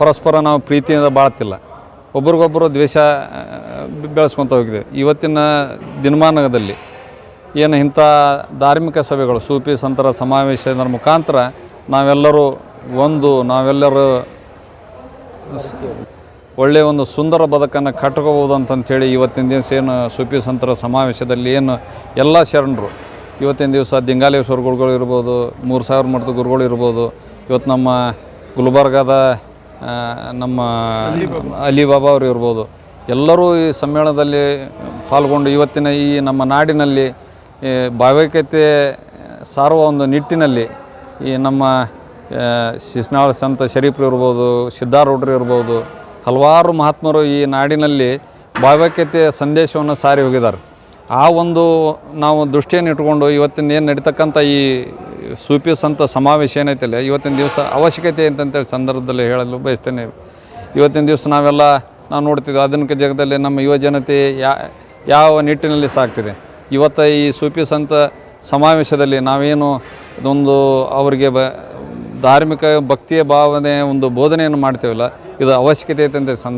ಪರಸ್ಪರ ನಾವು ಪ್ರೀತಿಯಿಂದ ಬಾಳ್ತಿಲ್ಲ. ಒಬ್ರಿಗೊಬ್ಬರು ದ್ವೇಷ ಬೆಳೆಸ್ಕೊತ ಹೋಗಿದ್ದೇವೆ ಇವತ್ತಿನ ದಿನಮಾನದಲ್ಲಿ ಏನು ಇಂಥ ಧಾರ್ಮಿಕ ಸಭೆಗಳು, ಸೂಫಿ ಸಂತರ ಸಮಾವೇಶದ ಮುಖಾಂತರ ನಾವೆಲ್ಲರೂ ಒಂದು, ನಾವೆಲ್ಲರೂ ಒಳ್ಳೆಯ ಒಂದು ಸುಂದರ ಬದುಕನ್ನು ಕಟ್ಕೋಬೋದು ಅಂತಂಥೇಳಿ ಇವತ್ತಿನ ದಿವಸ ಏನು ಸೂಫಿ ಸಂತರ ಸಮಾವೇಶದಲ್ಲಿ ಏನು ಎಲ್ಲ ಶರಣರು, ಇವತ್ತಿನ ದಿವಸ ದಿಂಗಾಲೇಶ್ವರ ಗುರುಗಳು ಇರ್ಬೋದು, ಮೂರು ಸಾವಿರ ಮಠದ ಗುರುಗಳು ಇರ್ಬೋದು, ಇವತ್ತು ನಮ್ಮ ಗುಲ್ಬರ್ಗಾದ ನಮ್ಮ ಅಲಿಬಾಬಾ ಅವರು ಇರ್ಬೋದು. ಎಲ್ಲರೂ ಈ ಸಮ್ಮೇಳನದಲ್ಲಿ ಪಾಲ್ಗೊಂಡು ಇವತ್ತಿನ ಈ ನಮ್ಮ ನಾಡಿನಲ್ಲಿ ಭಾವೈಕ್ಯತೆ ಸಾರುವ ಒಂದು ನಿಟ್ಟಿನಲ್ಲಿ ಈ ನಮ್ಮ ಶಿಸ್ನಾಳ ಸಂತ ಶರೀಫ್ರು ಇರ್ಬೋದು ಸಿದ್ಧಾರೂಢರು ಇರ್ಬೋದು, ಹಲವಾರು ಮಹಾತ್ಮರು ಈ ನಾಡಿನಲ್ಲಿ ಭಾವೈಕ್ಯತೆಯ ಸಂದೇಶವನ್ನು ಸಾರಿ ಹೋಗಿದ್ದಾರೆ. ಆ ಒಂದು ನಾವು ದೃಷ್ಟಿಯನ್ನು ಇಟ್ಕೊಂಡು ಇವತ್ತಿನ ಏನು ನಡೀತಕ್ಕಂಥ ಈ ಸೂಫಿ ಸಂತ ಸಮಾವೇಶ ಏನೈತಲ್ಲ ಇವತ್ತಿನ ದಿವಸ ಅವಶ್ಯಕತೆ ಅಂತಂತೇಳಿ ಸಂದರ್ಭದಲ್ಲಿ ಹೇಳಲು ಬಯಸ್ತೇನೆ. ಇವತ್ತಿನ ದಿವಸ ನಾವೆಲ್ಲ ನಾವು ನೋಡ್ತಿದ್ವಿ, ಆಧುನಿಕ ಜಗದಲ್ಲಿ ನಮ್ಮ ಯುವ ಜನತೆ ಯಾವ ನಿಟ್ಟಿನಲ್ಲಿ ಸಾಗ್ತಿದೆ. ಇವತ್ತು ಈ ಸೂಫಿ ಸಂತ ಸಮಾವೇಶದಲ್ಲಿ ನಾವೇನು ಇದೊಂದು ಅವರಿಗೆ ಬ, ಧಾರ್ಮಿಕ ಭಕ್ತಿಯ ಭಾವನೆ, ಒಂದು ಬೋಧನೆಯನ್ನು ಮಾಡ್ತೇವಲ್ಲ, ಇದು ಅವಶ್ಯಕತೆ ಐತೆ ಅಂತ ಸಂದ